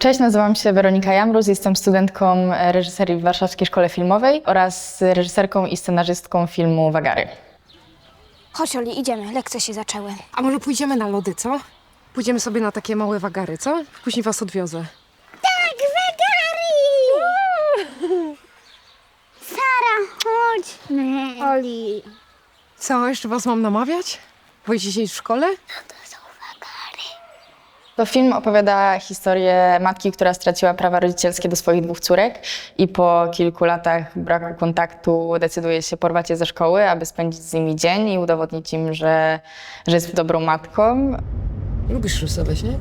Cześć, nazywam się Weronika Jamrus, jestem studentką reżyserii w Warszawskiej Szkole Filmowej oraz reżyserką i scenarzystką filmu Wagary. Chodź Oli, idziemy, lekcje się zaczęły. A może pójdziemy na lody, co? Pójdziemy sobie na takie małe wagary, co? Później was odwiozę. Tak, wegary! Sara, chodź. Oli. Co, jeszcze was mam namawiać? Się iść w szkole? To film opowiada historię matki, która straciła prawa rodzicielskie do swoich dwóch córek i po kilku latach braku kontaktu decyduje się porwać je ze szkoły, aby spędzić z nimi dzień i udowodnić im, że, że jest dobrą matką. Lubisz rysować, nie?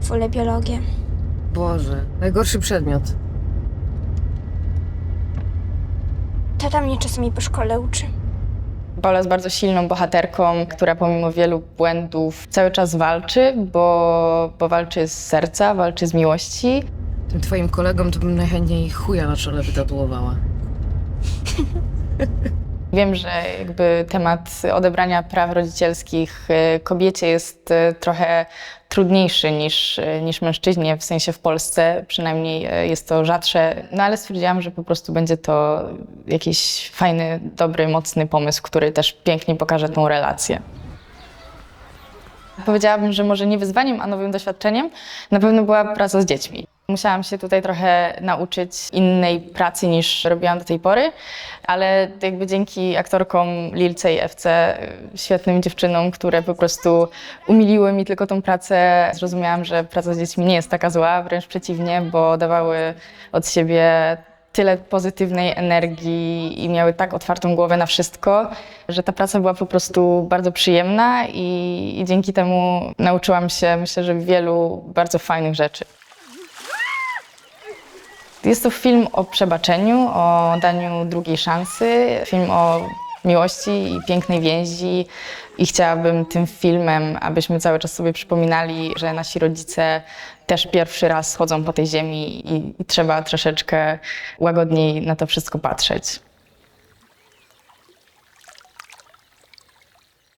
Wolę biologię. Boże, najgorszy przedmiot. Tata mnie czasami po szkole uczy. Paula jest bardzo silną bohaterką, która pomimo wielu błędów cały czas walczy, bo, bo walczy z serca, walczy z miłości. Tym twoim kolegom to bym najchętniej chuja na czole wytatuowała. Wiem, że jakby temat odebrania praw rodzicielskich y, kobiecie jest y, trochę trudniejszy niż, y, niż mężczyźnie, w sensie w Polsce przynajmniej y, jest to rzadsze, no ale stwierdziłam, że po prostu będzie to jakiś fajny, dobry, mocny pomysł, który też pięknie pokaże tą relację. Powiedziałabym, że może nie wyzwaniem, a nowym doświadczeniem na pewno była praca z dziećmi. Musiałam się tutaj trochę nauczyć innej pracy niż robiłam do tej pory, ale jakby dzięki aktorkom Lilce i FC, świetnym dziewczynom, które po prostu umiliły mi tylko tą pracę, zrozumiałam, że praca z dziećmi nie jest taka zła, wręcz przeciwnie, bo dawały od siebie tyle pozytywnej energii i miały tak otwartą głowę na wszystko, że ta praca była po prostu bardzo przyjemna i, i dzięki temu nauczyłam się, myślę, że wielu bardzo fajnych rzeczy. Jest to film o przebaczeniu, o daniu drugiej szansy, film o miłości i pięknej więzi. I chciałabym tym filmem, abyśmy cały czas sobie przypominali, że nasi rodzice też pierwszy raz chodzą po tej ziemi i, i trzeba troszeczkę łagodniej na to wszystko patrzeć.